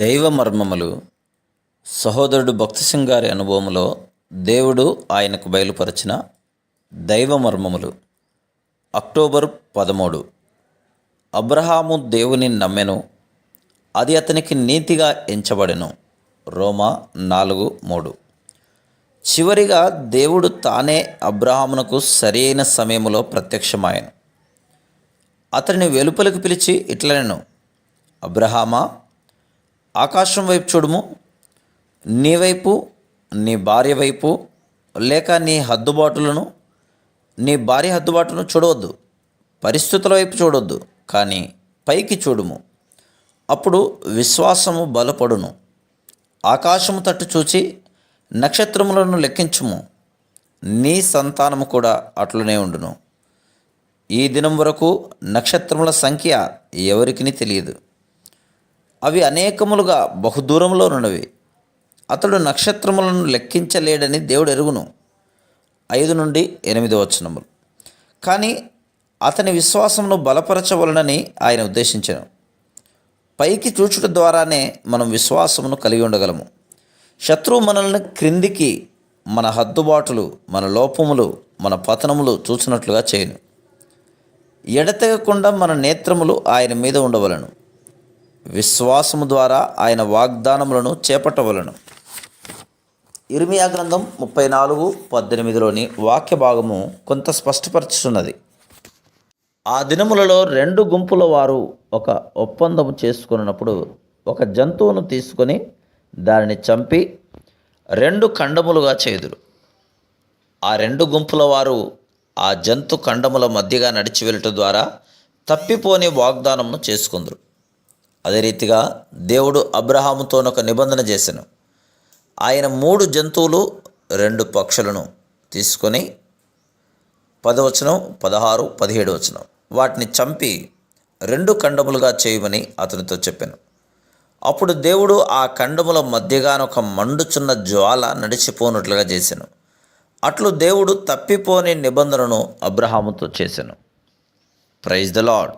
దైవ మర్మములు సహోదరుడు భక్తిసింగ్ గారి అనుభవంలో దేవుడు ఆయనకు బయలుపరిచిన దైవ మర్మములు. అక్టోబర్ పదమూడు. అబ్రహాము దేవుని నమ్మెను అది అతనికి నీతిగా ఎంచబడెను. రోమా నాలుగు మూడు. చివరిగా దేవుడు తానే అబ్రహామునకు సరియైన సమయంలో ప్రత్యక్షమాయను. అతనిని వెలుపలికి పిలిచి ఇట్లనెను అబ్రహామా ఆకాశం వైపు చూడుము. నీ వైపు నీ భార్య వైపు లేక నీ హద్దుబాటులను నీ భార్య హద్దుబాటును చూడవద్దు. పరిస్థితుల వైపు చూడొద్దు కానీ పైకి చూడుము. అప్పుడు విశ్వాసము బలపడును. ఆకాశము తట్టు చూచి నక్షత్రములను లెక్కించుము. నీ సంతానము కూడా అట్లనే ఉండును. ఈ దినం వరకు నక్షత్రముల సంఖ్య ఎవరికిని తెలియదు. అవి అనేకములుగా బహుదూరంలో ఉన్నవి అతడు నక్షత్రములను లెక్కించలేడని దేవుడు ఎరుగును. ఐదు నుండి ఎనిమిది వచనములు. కానీ అతని విశ్వాసమును బలపరచవలనని ఆయన ఉద్దేశించాను. పైకి చూచుట ద్వారానే మనం విశ్వాసమును కలిగి ఉండగలము. శత్రువు మనల్ని క్రిందికి మన హద్దుబాటులు మన లోపములు మన పతనములు చూసినట్లుగా చేయను. ఎడతెగకుండా మన నేత్రములు ఆయన మీద ఉండవలను. విశ్వాసము ద్వారా ఆయన వాగ్దానములను చేపట్టవలను. ఇర్మియా గ్రంథం ముప్పై నాలుగు పద్దెనిమిదిలోని వాక్య భాగము కొంత స్పష్టపరుచుతున్నది ఆ దినములలో రెండు గుంపుల వారు ఒక ఒప్పందము చేసుకున్నప్పుడు ఒక జంతువును తీసుకొని దానిని చంపి రెండు ఖండములుగా చేదురు ఆ రెండు గుంపుల వారు ఆ జంతు ఖండముల మధ్యగా నడిచి వెళ్ళటం ద్వారా తప్పిపోని వాగ్దానమును చేసుకుందరు. అదే రీతిగా దేవుడు అబ్రహాముతో ఒక నిబంధన చేశాను. ఆయన మూడు జంతువులు రెండు పక్షులను తీసుకొని పదవచనం పదహారు పదిహేడు వచనం. వాటిని చంపి రెండు ఖండములుగా చేయమని అతనితో చెప్పాను. అప్పుడు దేవుడు ఆ ఖండముల మధ్యగానొక మండుచున్న జ్వాల నడిచిపోనట్లుగా చేశాను. అట్లు దేవుడు తప్పిపోని నిబంధనను అబ్రహాముతో చేశాను. Praise the lord